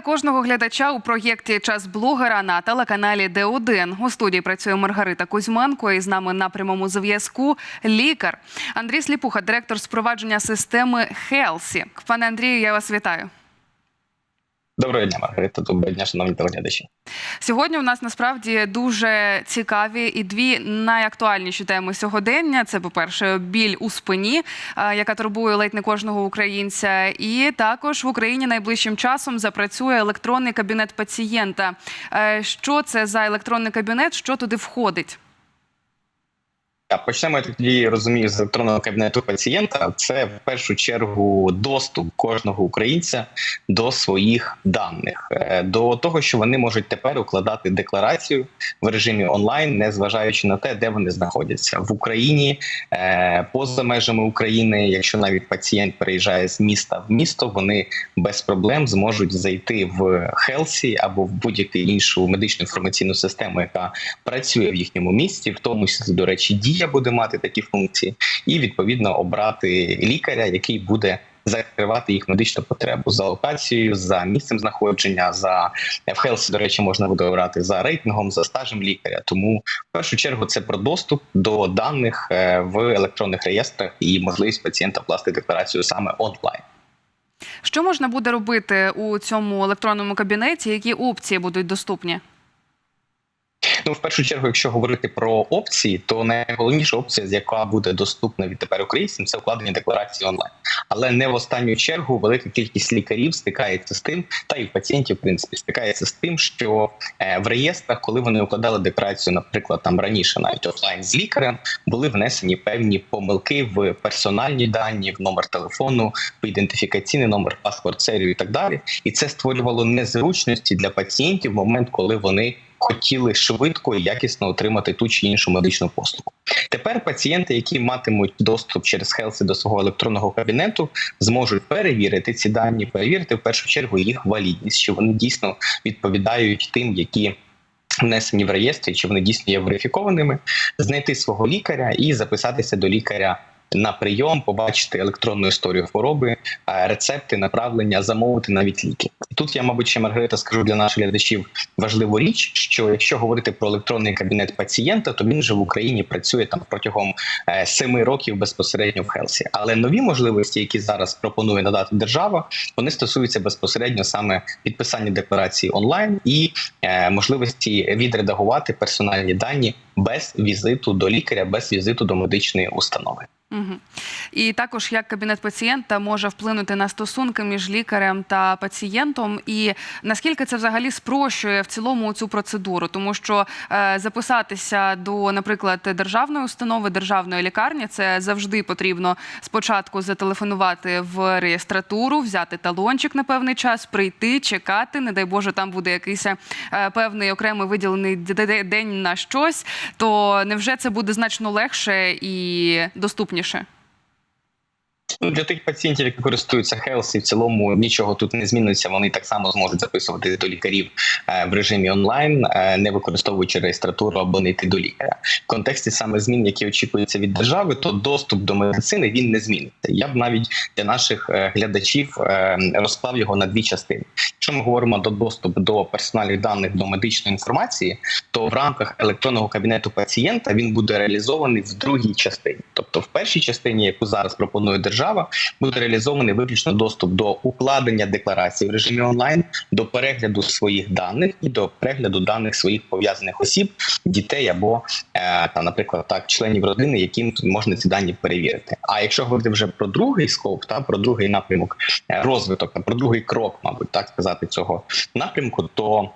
Кожного глядача у проєкті Час блогера на телеканалі Д1. У студії працює Маргарита Кузьменко. І з нами на прямому зв'язку лікар Андрій Сліпуха, директор спровадження системи Хелсі. Пане Андрію, я вас вітаю. Доброго дня, Маргарита. Доброго дня, шановні телеглядачі. Сьогодні у нас насправді дуже цікаві і дві найактуальніші теми сьогодення. Це, по-перше, біль у спині, е, яка турбує ледь не кожного українця. І також в Україні найближчим часом запрацює електронний кабінет пацієнта. Е, Що це за електронний кабінет? Що туди входить? Почнемо я тоді розумію з електронного кабінету пацієнта. Це в першу чергу доступ кожного українця до своїх даних, е, до того, що вони можуть тепер укладати декларацію в режимі онлайн, не зважаючи на те, де вони знаходяться в Україні, е, поза межами України. Якщо навіть пацієнт переїжджає з міста в місто, вони без проблем зможуть зайти в Хелсі або в будь-яку іншу медичну інформаційну систему, яка працює в їхньому місті, в тому числі, до речі, дія буде мати такі функції, і відповідно обрати лікаря, який буде. Закривати їх медичну потребу за локацією, за місцем знаходження, за в до речі, можна буде обрати за рейтингом, за стажем лікаря. Тому в першу чергу це про доступ до даних е, в електронних реєстрах і можливість пацієнта вкласти декларацію саме онлайн. Що можна буде робити у цьому електронному кабінеті? Які опції будуть доступні? Ну, в першу чергу, якщо говорити про опції, то найголовніша опція, з яка буде доступна відтепер українцям, це укладення декларації онлайн. Але не в останню чергу велика кількість лікарів стикається з тим, та і пацієнтів, в принципі, стикається з тим, що е, в реєстрах, коли вони укладали декларацію, наприклад, там раніше, навіть офлайн з лікарем, були внесені певні помилки в персональні дані, в номер телефону, в ідентифікаційний номер, паспорт серію і так далі. І це створювало незручності для пацієнтів в момент, коли вони хотіли швидко і якісно отримати ту чи іншу медичну послугу. Тепер пацієнти, які матимуть доступ через Хелсі до свого електронного кабінету, зможуть перевірити ці дані, перевірити в першу чергу їх валідність, що вони дійсно відповідають тим, які. Внесені в реєстрі, чи вони дійсно є верифікованими, знайти свого лікаря і записатися до лікаря на прийом, побачити електронну історію хвороби, е, рецепти, направлення, замовити навіть ліки. Тут я, мабуть, ще Маргарита скажу для наших глядачів важливу річ, що якщо говорити про електронний кабінет пацієнта, то він вже в Україні працює там протягом е, семи років безпосередньо в Хелсі. Але нові можливості, які зараз пропонує надати держава, вони стосуються безпосередньо саме підписання декларації онлайн і е, можливості відредагувати персональні дані без візиту до лікаря, без візиту до медичної установи. Угу. І також як кабінет пацієнта може вплинути на стосунки між лікарем та пацієнтом, і наскільки це взагалі спрощує в цілому цю процедуру, тому що е, записатися до, наприклад, державної установи, державної лікарні, це завжди потрібно спочатку зателефонувати в реєстратуру, взяти талончик на певний час, прийти, чекати. Не дай Боже, там буде якийсь е, певний окремий виділений день на щось. То невже це буде значно легше і доступніше? mniejszy. Ну, для тих пацієнтів, які користуються Хелсі, в цілому нічого тут не зміниться. Вони так само зможуть записувати до лікарів е, в режимі онлайн, е, не використовуючи реєстратуру або не йти до лікаря. В контексті саме змін, які очікуються від держави, то доступ до медицини він не зміниться. Я б навіть для наших е, глядачів розклав його на дві частини. Якщо ми говоримо до доступ до персональних даних до медичної інформації, то в рамках електронного кабінету пацієнта він буде реалізований в другій частині, тобто в першій частині, яку зараз пропонує держава, буде реалізований виключно доступ до укладення декларації в режимі онлайн, до перегляду своїх даних і до перегляду даних своїх пов'язаних осіб, дітей або е, там, наприклад, так членів родини, яким можна ці дані перевірити. А якщо говорити вже про другий скоп, та про другий напрямок е, розвиток, про другий крок, мабуть, так сказати, цього напрямку, то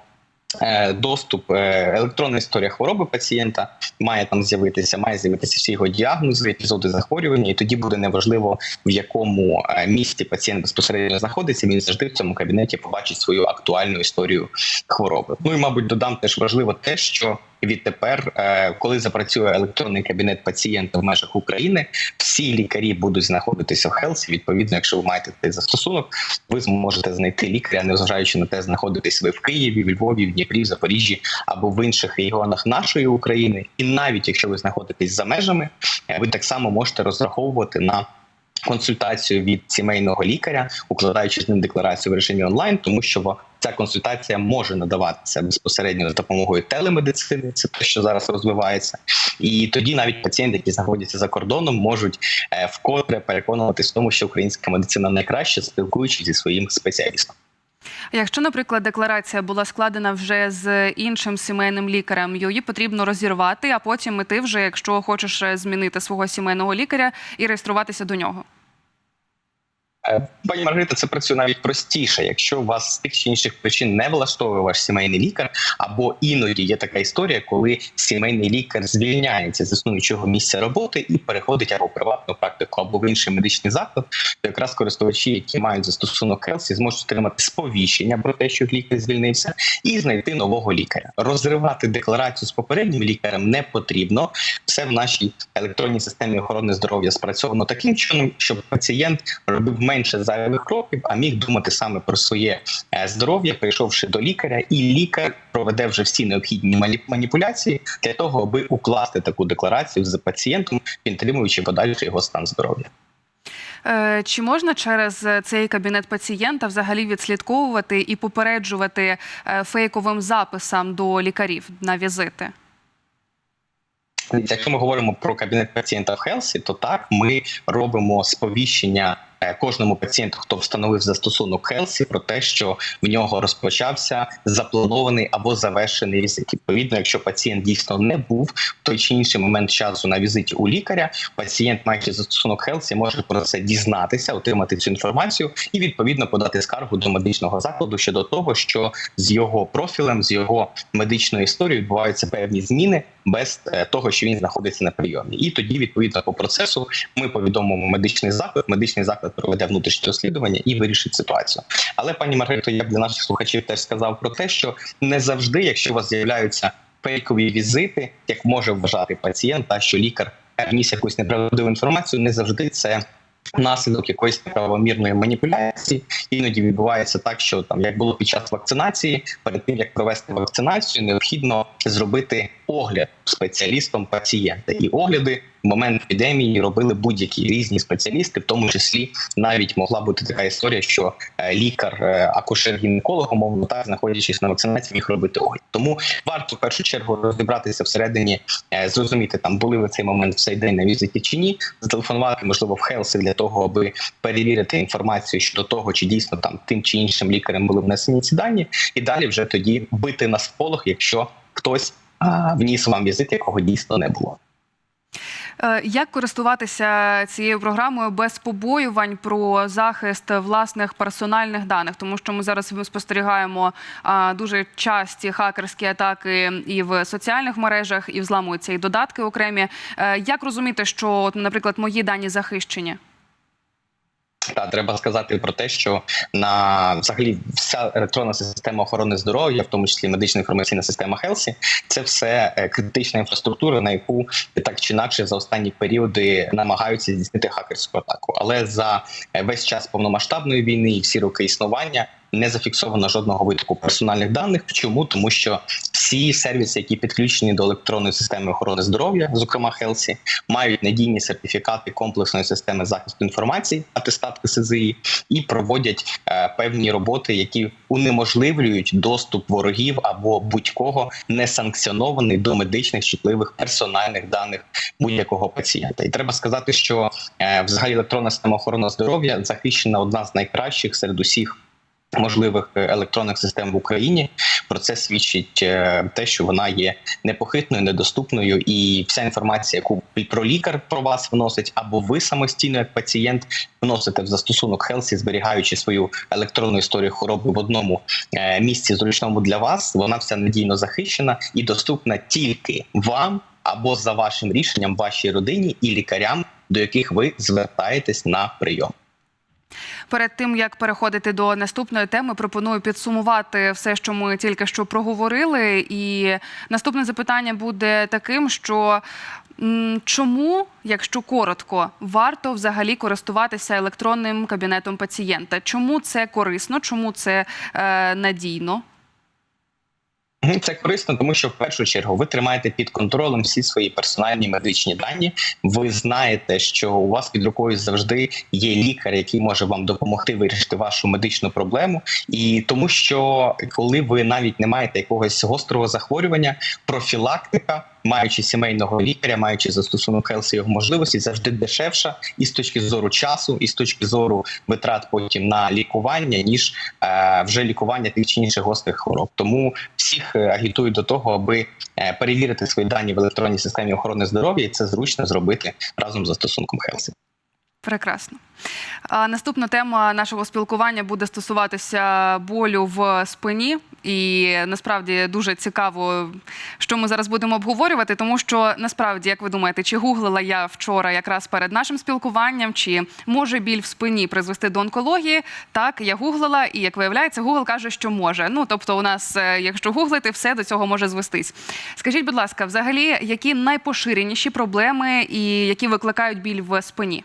доступ е, електронна історія хвороби пацієнта має там з'явитися, має з'явитися всі його діагнози, епізоди захворювання, і тоді буде неважливо в якому е, місті пацієнт безпосередньо знаходиться. Він завжди в цьому кабінеті побачить свою актуальну історію хвороби. Ну і мабуть додам теж важливо те, що відтепер, коли запрацює електронний кабінет пацієнта в межах України, всі лікарі будуть знаходитися в Хелсі. Відповідно, якщо ви маєте цей застосунок, ви зможете знайти лікаря, незважаючи на те, знаходитесь ви в Києві, в Львові, в Дніпрі, в Запоріжжі або в інших регіонах нашої України, і навіть якщо ви знаходитесь за межами, ви так само можете розраховувати на консультацію від сімейного лікаря, укладаючи з ним декларацію в режимі онлайн, тому що ця консультація може надаватися безпосередньо за допомогою телемедицини. Це те, що зараз розвивається, і тоді навіть пацієнти, які знаходяться за кордоном, можуть е, вкотре переконуватись в тому, що українська медицина найкраща, спілкуючись зі своїм спеціалістом. Якщо, наприклад, декларація була складена вже з іншим сімейним лікарем, її потрібно розірвати, а потім іти вже, якщо хочеш е, змінити свого сімейного лікаря і реєструватися до нього. Е, Пані Маргарита, це працює навіть простіше. Якщо вас з тих чи інших причин не влаштовує ваш сімейний лікар, або іноді є така історія, коли сімейний лікар звільняється з існуючого місця роботи і переходить або в приватну практику, або в інший медичний заклад, то якраз користувачі, які мають застосунок Хелсі, зможуть отримати сповіщення про те, що лікар звільнився, і знайти нового лікаря. Розривати декларацію з попереднім лікарем не потрібно. Все в нашій електронній системі охорони здоров'я спрацьовано таким чином, щоб пацієнт робив менше зайвих кроків, а міг думати саме про своє е, здоров'я, прийшовши до лікаря, і лікар проведе вже всі необхідні маніпуляції для того, аби укласти таку декларацію з пацієнтом, підтримуючи подальший його стан здоров'я. Е, Чи можна через цей кабінет пацієнта взагалі відслідковувати і попереджувати е, фейковим записам до лікарів на візити? Якщо ми говоримо про кабінет пацієнта в Хелсі, то так ми робимо сповіщення кожному пацієнту, хто встановив застосунок Хелсі, про те, що в нього розпочався запланований або завершений візит. Відповідно, якщо пацієнт дійсно не був в той чи інший момент часу на візиті у лікаря, пацієнт, маючи застосунок Хелсі, може про це дізнатися, отримати цю інформацію і відповідно подати скаргу до медичного закладу щодо того, що з його профілем, з його медичною історією відбуваються певні зміни без е, того, що він знаходиться на прийомі. І тоді, відповідно по процесу, ми повідомимо медичний заклад. Медичний заклад проведе внутрішнє розслідування і вирішить ситуацію. Але пані Маргарито, я б для наших слухачів теж сказав про те, що не завжди, якщо у вас з'являються фейкові візити, як може вважати пацієнт, та що лікар вніс якусь неправдиву інформацію, не завжди це. Наслідок якоїсь неправомірної маніпуляції іноді відбувається так, що там як було під час вакцинації, перед тим як провести вакцинацію, необхідно зробити огляд спеціалістом пацієнта. І огляди в момент епідемії робили будь-які різні спеціалісти, в тому числі навіть могла бути така історія, що е, лікар, е, акушер-гінеколог, умовно так, знаходячись на вакцинації, міг робити огляд. Тому варто в першу чергу розібратися всередині, е, зрозуміти там були ви цей момент в день на візиті чи ні, зателефонувати можливо в Хелси для того, аби перевірити інформацію щодо того, чи дійсно там тим чи іншим лікарем були внесені ці дані, і далі вже тоді бити на сполох, якщо хтось вніс вам візит, якого дійсно не було. Е, Як користуватися цією програмою без побоювань про захист власних персональних даних? Тому що ми зараз спостерігаємо дуже часті хакерські атаки і в соціальних мережах, і взламуються і додатки окремі. Е, Як розуміти, що, наприклад, мої дані захищені? Та треба сказати про те, що на взагалі вся електронна система охорони здоров'я, в тому числі медична інформаційна система Хелсі, це все е, критична інфраструктура, на яку так чи інакше за останні періоди намагаються здійснити хакерську атаку. Але за е, весь час повномасштабної війни і всі роки існування не зафіксовано жодного витоку персональних даних. Чому тому, що всі сервіси, які підключені до електронної системи охорони здоров'я, зокрема Хелсі, мають надійні сертифікати комплексної системи захисту інформації, атестат КСЗІ, і проводять е, певні роботи, які унеможливлюють доступ ворогів або будь-кого несанкціонований до медичних чутливих персональних даних будь-якого пацієнта. І треба сказати, що е, взагалі електронна система охорони здоров'я захищена одна з найкращих серед усіх можливих електронних систем в Україні. Про це свідчить е, те, що вона є непохитною, недоступною, і вся інформація, яку про лікар про вас вносить, або ви самостійно, як пацієнт, вносите в застосунок Хелсі, зберігаючи свою електронну історію хвороби в одному е, місці зручному для вас. Вона вся надійно захищена і доступна тільки вам або за вашим рішенням, вашій родині і лікарям, до яких ви звертаєтесь на прийом. Перед тим як переходити до наступної теми, пропоную підсумувати все, що ми тільки що проговорили. І наступне запитання буде таким, що чому, якщо коротко, варто взагалі користуватися електронним кабінетом пацієнта? Чому це корисно? Чому це е, надійно? Це корисно, тому що в першу чергу ви тримаєте під контролем всі свої персональні медичні дані. Ви знаєте, що у вас під рукою завжди є лікар, який може вам допомогти вирішити вашу медичну проблему. І тому, що коли ви навіть не маєте якогось гострого захворювання, профілактика. Маючи сімейного лікаря, маючи застосунок Хелсі його можливості, завжди дешевша і з точки зору часу, і з точки зору витрат потім на лікування, ніж е, вже лікування тих чи інших гострих хвороб. Тому всіх е, агітую до того, аби е, перевірити свої дані в електронній системі охорони здоров'я, і це зручно зробити разом з застосунком Хелсі. Прекрасно. Наступна тема нашого спілкування буде стосуватися болю в спині. І насправді дуже цікаво, що ми зараз будемо обговорювати, тому що насправді, як ви думаєте, чи гуглила я вчора якраз перед нашим спілкуванням, чи може біль в спині призвести до онкології? Так, я гуглила, і як виявляється, Google каже, що може. Ну тобто, у нас, е, якщо гуглити, все до цього може звестись. Скажіть, будь ласка, взагалі, які найпоширеніші проблеми і які викликають біль в спині?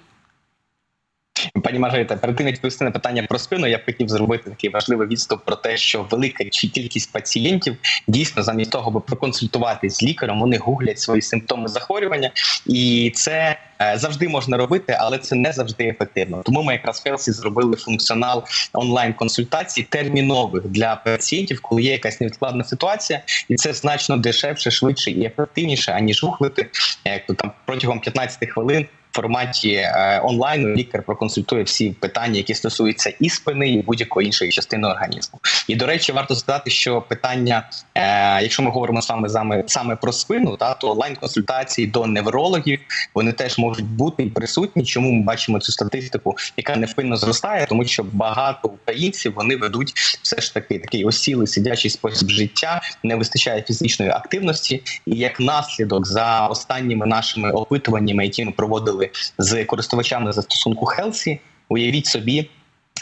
Пані Маргарита, перед тим як відповісти на питання про спину, я б хотів зробити такий важливий відступ про те, що велика чи кількість пацієнтів дійсно замість того, аби проконсультуватись з лікарем, вони гуглять свої симптоми захворювання, і це е, завжди можна робити, але це не завжди ефективно. Тому ми якраз в Хелсі зробили функціонал онлайн консультацій термінових для пацієнтів, коли є якась невідкладна ситуація, і це значно дешевше, швидше і ефективніше, аніж гуглити як то там протягом 15 хвилин форматі е, онлайну лікар проконсультує всі питання, які стосуються і спини, і будь-якої іншої частини організму. І до речі, варто сказати, що питання, е, якщо ми говоримо саме саме, про спину, та то онлайн консультації до неврологів вони теж можуть бути присутні. Чому ми бачимо цю статистику, яка невпинно зростає, тому що багато українців вони ведуть все ж таки такий осілий сидячий спосіб життя, не вистачає фізичної активності, і як наслідок за останніми нашими опитуваннями, які ми проводили з користувачами застосунку Хелсі, уявіть собі.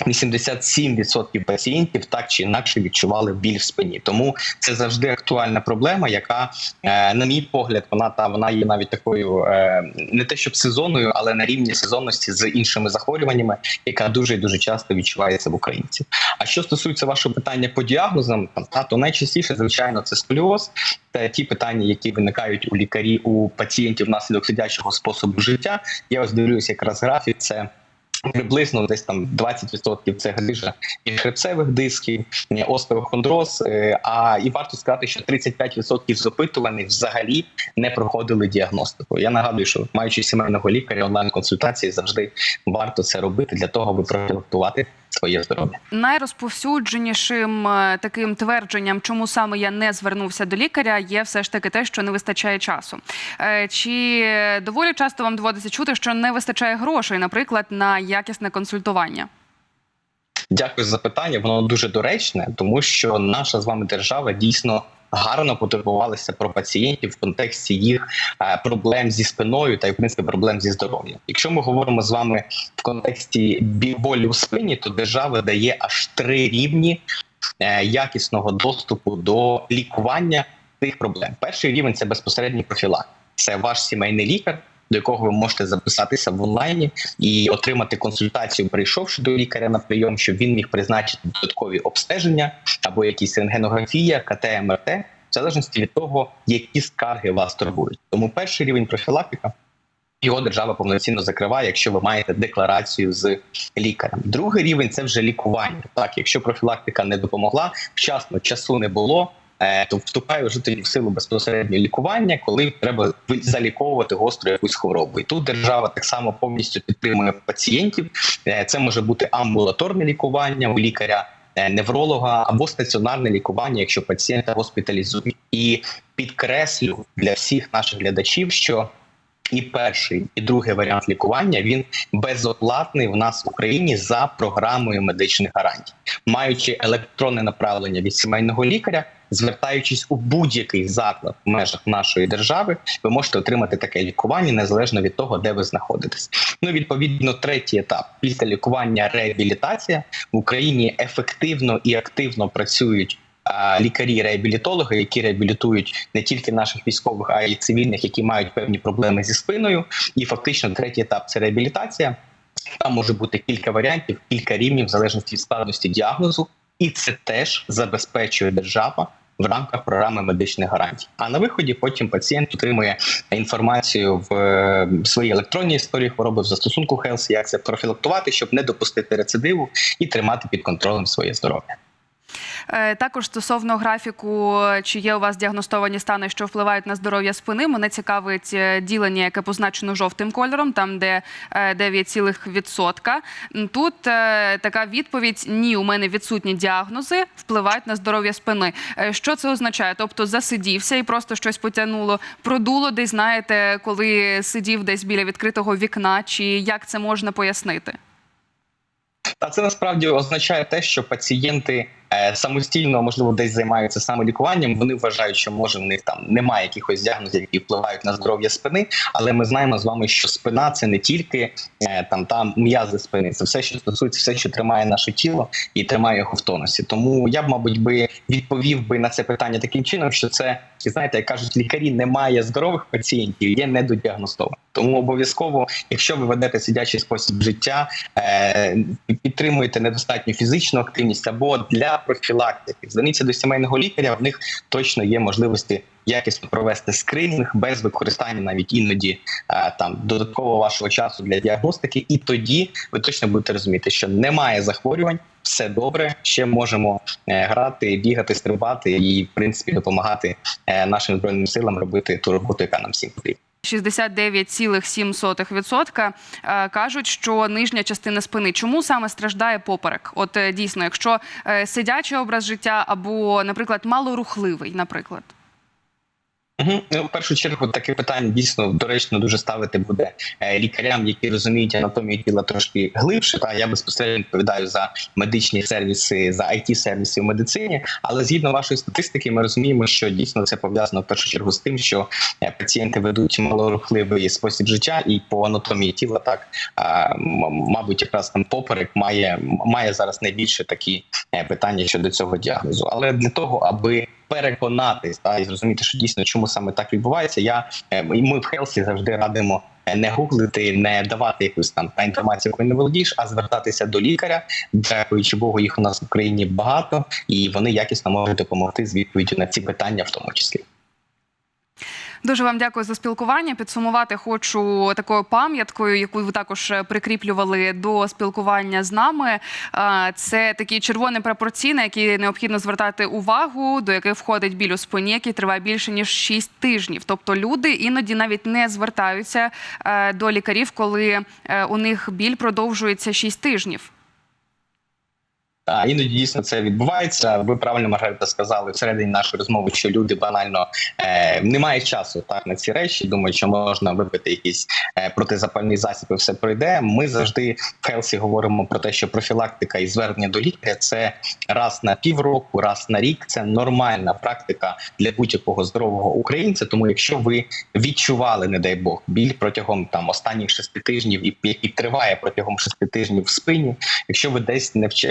87% пацієнтів так чи інакше відчували біль в спині. Тому це завжди актуальна проблема, яка, е, на мій погляд, вона та вона є навіть такою е, не те, щоб сезонною, але на рівні сезонності з іншими захворюваннями, яка дуже і дуже часто відчувається в українців. А що стосується вашого питання по діагнозам, та то найчастіше, звичайно, це сколіоз. Це ті питання, які виникають у лікарі у пацієнтів внаслідок сидячого способу життя. Я ось дивлюся якраз графік. Це Приблизно десь там 20% це грижа і хребцевих дисків, остеохондроз. е, А і варто сказати, що 35% з опитуваних взагалі не проходили діагностику. Я нагадую, що маючи сімейного лікаря, онлайн консультації завжди варто це робити для того, аби профілактувати своє здоров'я. Найрозповсюдженішим е, таким твердженням, чому саме я не звернувся до лікаря, є все ж таки те, що не вистачає часу. Е, Чи доволі часто вам доводиться чути, що не вистачає грошей, наприклад, на якісне консультування? Дякую за питання. Воно дуже доречне, тому що наша з вами держава дійсно. Гарно потурбувалися про пацієнтів в контексті їх е, проблем зі спиною та й в принципі проблем зі здоров'ям. Якщо ми говоримо з вами в контексті болю в спині, то держава дає аж три рівні е, якісного доступу до лікування тих проблем. Перший рівень це безпосередній профілакт. Це ваш сімейний лікар, до якого ви можете записатися в онлайні і отримати консультацію, прийшовши до лікаря на прийом, щоб він міг призначити додаткові обстеження або якісь рентгенографія, КТ, МРТ, в залежності від того, які скарги вас турбують. Тому перший рівень профілактика. Його держава повноцінно закриває, якщо ви маєте декларацію з лікарем. Другий рівень це вже лікування. Так, якщо профілактика не допомогла, вчасно часу не було, то вступає вже тоді в силу безпосередньо лікування, коли треба заліковувати гостру якусь хворобу. І тут держава так само повністю підтримує пацієнтів. Е, Це може бути амбулаторне лікування у лікаря. е, Невролога або стаціонарне лікування, якщо пацієнта госпіталізують, і підкреслю для всіх наших глядачів, що і перший, і другий варіант лікування він безоплатний в нас в Україні за програмою медичних гарантій, маючи електронне направлення від сімейного лікаря. Звертаючись у будь-який заклад в межах нашої держави, ви можете отримати таке лікування незалежно від того, де ви знаходитесь. Ну відповідно, третій етап після лікування реабілітація в Україні ефективно і активно працюють лікарі-реабілітологи, які реабілітують не тільки наших військових, а й цивільних, які мають певні проблеми зі спиною. І фактично третій етап це реабілітація. Там може бути кілька варіантів, кілька рівнів в залежності від складності діагнозу, і це теж забезпечує держава в рамках програми медичних гарантій. А на виході потім пацієнт отримує інформацію в е, своїй електронній історії хвороби в застосунку Health, як це профілактувати, щоб не допустити рецидиву і тримати під контролем своє здоров'я. Е, Також стосовно графіку, чи є у вас діагностовані стани, що впливають на здоров'я спини, мене цікавить е, ділення, яке позначено жовтим кольором, там де е, 9%. Тут е, така відповідь: ні, у мене відсутні діагнози, впливають на здоров'я спини. Е, Що це означає? Тобто засидівся і просто щось потягнуло, продуло десь, знаєте, коли сидів десь біля відкритого вікна, чи як це можна пояснити? Та це насправді означає те, що пацієнти е, самостійно, можливо, десь займаються самолікуванням. Вони вважають, що може в них там немає якихось діагнозів, які впливають на здоров'я спини. Але ми знаємо з вами, що спина це не тільки е, там там м'язи спини, це все, що стосується, все, що тримає наше тіло і тримає його в тонусі. Тому я б, мабуть, би відповів би на це питання таким чином, що це знаєте, як кажуть, лікарі немає здорових пацієнтів, є недодіагностовані. Тому обов'язково, якщо ви ведете сидячий спосіб життя, е, підтримуєте недостатню фізичну активність або для профілактики, зверніться до сімейного лікаря. В них точно є можливості якісно провести скринінг без використання навіть іноді е, там додаткового вашого часу для діагностики, і тоді ви точно будете розуміти, що немає захворювань. Все добре, ще можемо е, грати, бігати, стрибати і в принципі допомагати е, нашим збройним силам робити ту роботу, яка нам всім потрібна. 69,7% е, кажуть, що нижня частина спини. Чому саме страждає поперек? От е, дійсно, якщо е, сидячий образ життя або, наприклад, малорухливий, наприклад. Угу. Ну, в першу чергу таке питання дійсно доречно дуже ставити буде е, лікарям, які розуміють анатомію тіла трошки глибше. Та я безпосередньо відповідаю за медичні сервіси, за it сервіси в медицині. Але згідно вашої статистики, ми розуміємо, що дійсно це пов'язано в першу чергу з тим, що е, пацієнти ведуть малорухливий спосіб життя, і по анатомії тіла так мабуть, якраз там поперек має має зараз найбільше такі е, питання щодо цього діагнозу. Але для того, аби переконатись та і зрозуміти, що дійсно чому саме так відбувається. Я е, і ми в Хелсі завжди радимо е, не гуглити, не давати якусь там та інформацію, якою не володієш, а звертатися до лікаря. Дякуючи Богу, їх у нас в Україні багато, і вони якісно можуть допомогти з відповіддю на ці питання, в тому числі. Дуже вам дякую за спілкування. Підсумувати хочу такою пам'яткою, яку ви також е, прикріплювали до спілкування з нами. Е, Це такі червоні прапорці, на які необхідно звертати увагу, до яких входить біль у спині, який триває більше ніж 6 тижнів. Тобто люди іноді навіть не звертаються е, до лікарів, коли у них біль продовжується 6 тижнів. А іноді дійсно це відбувається. Ви правильно Маргарита сказали всередині нашої розмови, що люди банально е, не мають часу так на ці речі. Думають, що можна випити якийсь е, протизапальний засіб, і все пройде. Ми завжди в Хелсі говоримо про те, що профілактика і звернення до лікаря це раз на півроку, раз на рік. Це нормальна практика для будь-якого здорового українця. Тому, якщо ви відчували, не дай Бог, біль протягом там останніх шести тижнів, і який триває протягом шести тижнів в спині, якщо ви десь не вч...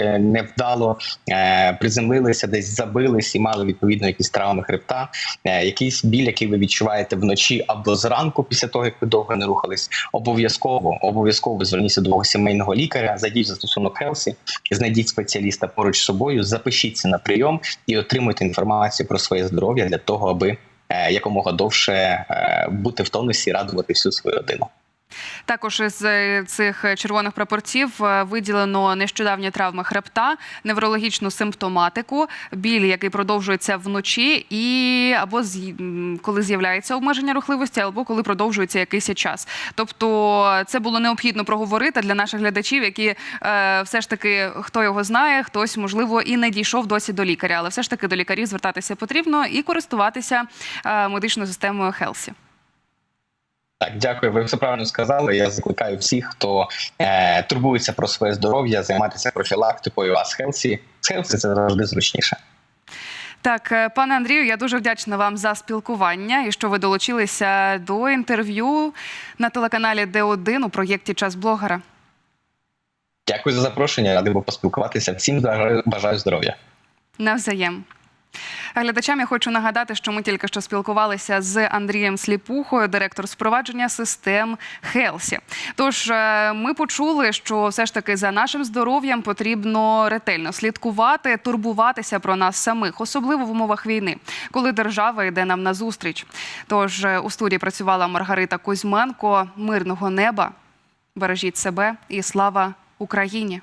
невдало е, приземлилися, десь забились і мали відповідно якісь травми хребта, е, якийсь біль, який ви відчуваєте вночі або зранку, після того як ви довго не рухались, обов'язково обов'язково зверніться до сімейного лікаря, зайдіть в застосунок Хелсі, знайдіть спеціаліста поруч з собою, запишіться на прийом і отримуйте інформацію про своє здоров'я для того, аби е, якомога довше бути в тонусі радувати всю свою родину. Також із е, цих червоних прапорців е, виділено нещодавні травми хребта, неврологічну симптоматику, біль, який продовжується вночі, і або з коли з'являється обмеження рухливості, або коли продовжується якийсь час. Тобто, це було необхідно проговорити для наших глядачів, які е, все ж таки хто його знає, хтось можливо і не дійшов досі до лікаря, але все ж таки до лікарів звертатися потрібно і користуватися медичною системою Хелсі. Так, дякую. Ви все правильно сказали. Я закликаю всіх, хто е, турбується про своє здоров'я, займатися профілактикою. А з Хелсі з Хелсі це завжди зручніше. Так, е, пане Андрію, я дуже вдячна вам за спілкування і що ви долучилися до інтерв'ю на телеканалі Д1 у проєкті Час блогера. Дякую за запрошення. Радий був поспілкуватися. Всім бажаю- бажаю здоров'я. Навзаєм. Глядачам я хочу нагадати, що ми тільки що спілкувалися з Андрієм Сліпухою, директор спровадження систем Хелсі. Тож е, ми почули, що все ж таки за нашим здоров'ям потрібно ретельно слідкувати, турбуватися про нас самих, особливо в умовах війни, коли держава йде нам на зустріч. Тож е, у студії працювала Маргарита Кузьменко. Мирного неба, бережіть себе і слава Україні.